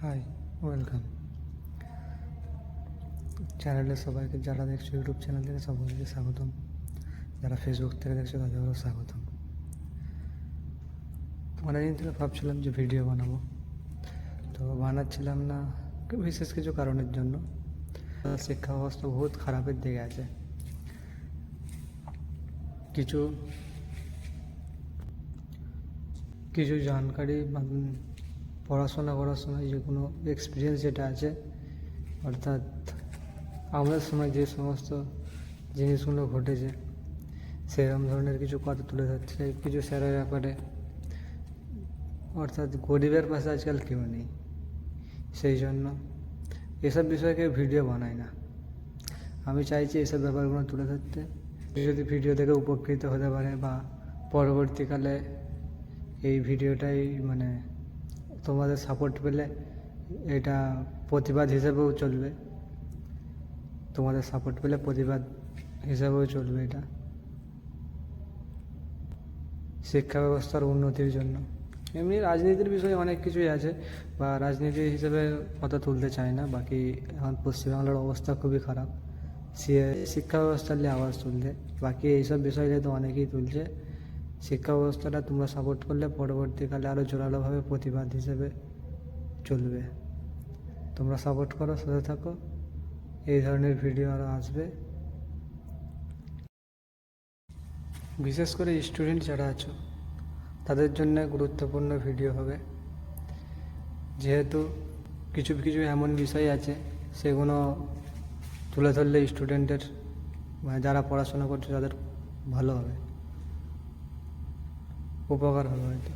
Hi welcome চ্যানেলে সবাইকে, যারা দেখছ ইউটিউব চ্যানেল থেকে সবাইকে স্বাগতম। যারা ফেসবুক থেকে দেখছ তাদেরও স্বাগতম। অনেকদিন থেকে ভাবছিলাম যে ভিডিও বানাবো। তো বানাচ্ছিলাম না, বিশেষ কিছু কারণের জন্য। শিক্ষা ব্যবস্থা বহুত খারাপের দিকে আছে। কিছু কিছু জানকারি পড়াশোনা করার সময় যে কোনো এক্সপিরিয়েন্স যেটা আছে, অর্থাৎ আমাদের সময় যে সমস্ত জিনিসগুলো ঘটেছে সেরকম ধরনের কিছু কথা তুলে ধরছে, কিছু স্যারের ব্যাপারে। অর্থাৎ গরিবের পাশে আজকাল কেউ নেই, সেই জন্য এসব বিষয়ে কেউ ভিডিও বানায় না। আমি চাইছি এসব ব্যাপারগুলো তুলে ধরতে। যদি ভিডিও থেকে উপকৃত হতে পারে বা পরবর্তীকালে এই ভিডিওটাই মানে তোমাদের সাপোর্ট পেলে এটা প্রতিবাদ হিসেবেও চলবে। তোমাদের সাপোর্ট পেলে প্রতিবাদ হিসেবেও চলবে এটা। শিক্ষা ব্যবস্থার উন্নতির জন্য। এমনি রাজনীতির বিষয়ে অনেক কিছুই আছে, বা রাজনীতি হিসেবে কথা তুলতে চায় না, বাকি এখন পশ্চিমবাংলার অবস্থা খুবই খারাপ। শিক্ষা ব্যবস্থার নিয়ে আওয়াজ তুলতে বাকি এইসব বিষয় নিয়ে তো অনেকেই তুলছে। শিক্ষা ব্যবস্থাটা তোমরা সাপোর্ট করলে পরবর্তীকালে আরও জোরালোভাবে প্রতিবাদ হিসেবে চলবে। তোমরা সাপোর্ট করো, সাথে থাকো। এই ধরনের ভিডিও আরও আসবে। বিশেষ করে স্টুডেন্ট যারা আছো, তাদের জন্য গুরুত্বপূর্ণ ভিডিও হবে। যেহেতু কিছু কিছু এমন বিষয় আছে, সেগুলো তুলে ধরলে স্টুডেন্টের মানে যারা পড়াশোনা করছে, তাদের ভালো হবে। ഉപകരണമായിട്ട്